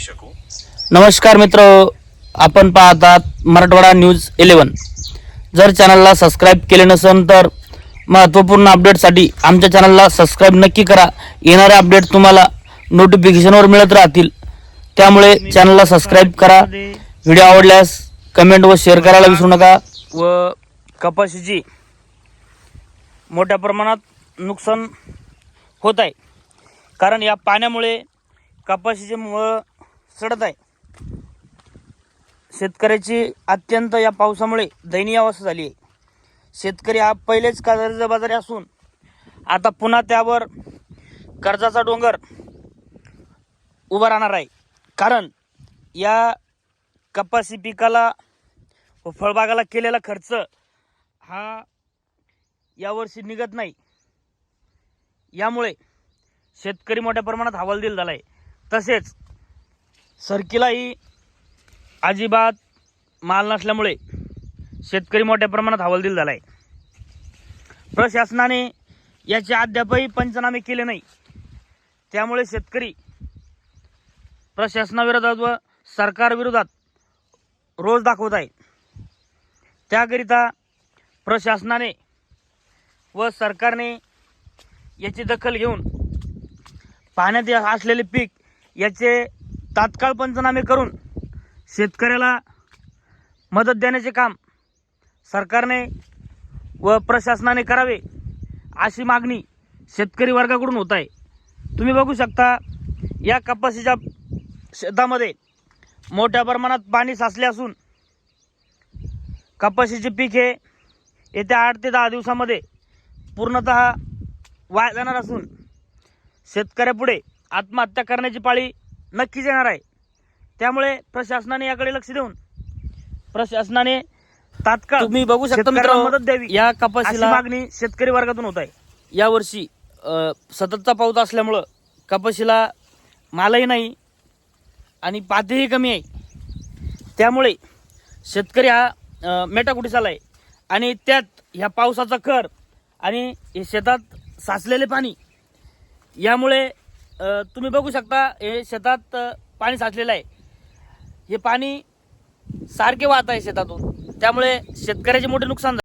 शकू? नमस्कार मित्र आपण पाहतात मराठवाडा न्यूज इलेवन जर चॅनलला सबस्क्राईब केले नसेल तर महत्त्वपूर्ण अपडेटसाठी आमच्या चॅनलला सबस्क्राईब नक्की करा. येणारे अपडेट तुम्हाला नोटिफिकेशनवर मिळत राहतील. त्यामुळे चॅनलला सबस्क्राईब करा. व्हिडिओ आवडल्यास कमेंट व शेअर करायला विसरू नका. व कपाशीची मोठ्या प्रमाणात नुकसान होत आहे. कारण या पाण्यामुळे कपाशीचे मुळं सडत आहे. शेतकऱ्याची अत्यंत या पावसामुळे दयनीय अवस्था झाली आहे. शेतकरी हा पहिलेच कर्जबाजारी असून आता पुन्हा त्यावर कर्जाचा डोंगर उभा राहणार आहे. कारण या कपाशी पिकाला व फळबागाला केलेला खर्च हा यावर्षी निघत नाही. यामुळे शेतकरी मोठ्या प्रमाणात हवालदिल झाला आहे तसेच सरकीलाही अजिबात माल नसल्यामुळे शेतकरी मोठ्या प्रमाणात हवालदिल झाला आहे प्रशासनाने याचे अद्यापही पंचनामे केले नाही. त्यामुळे शेतकरी प्रशासनाविरोधात व सरकारविरोधात रोज दाखवत आहे त्याकरिता प्रशासनाने व सरकारने याची दखल घेऊन पाण्यात असलेले पीक याचे तात्काळ पंचनामे करून शेतकऱ्याला मदत देण्याचे काम सरकारने व प्रशासनाने करावे अशी मागणी शेतकरी वर्गाकडून होत आहे. तुम्ही बघू शकता या कपाशीच्या शेतामध्ये मोठ्या प्रमाणात पाणी साचले असून कपाशीचे पीक हे येत्या आठ ते दहा दिवसामध्ये पूर्णतः वाया जाणार असून शेतकऱ्यापुढे आत्महत्या करण्याची पाळी नक्कीच येणार आहे. त्यामुळे प्रशासनाने याकडे लक्ष देऊन प्रशासनाने तात्काळ तुम्ही बघू शकता मित्रांनो, मदत द्यावी या अशी कपाशीला मागणी शेतकरी वर्गातून होत आहे. यावर्षी अ, सततचा पाऊस असल्यामुळं कपाशीला मालही नाही आणि पातीही कमी आहे. त्यामुळे शेतकरी हा अ, मेटाकुटीस आला आहे आणि त्यात ह्या पावसाचा कर आणि हे शेतात साचलेले पाणी यामुळे तुम्ही बघू शकता हे शेतात पाणी साचलेलं आहे. हे पाणी सारखे वाहत आहे शेतातून. त्यामुळे शेतकऱ्याचे मोठे नुकसान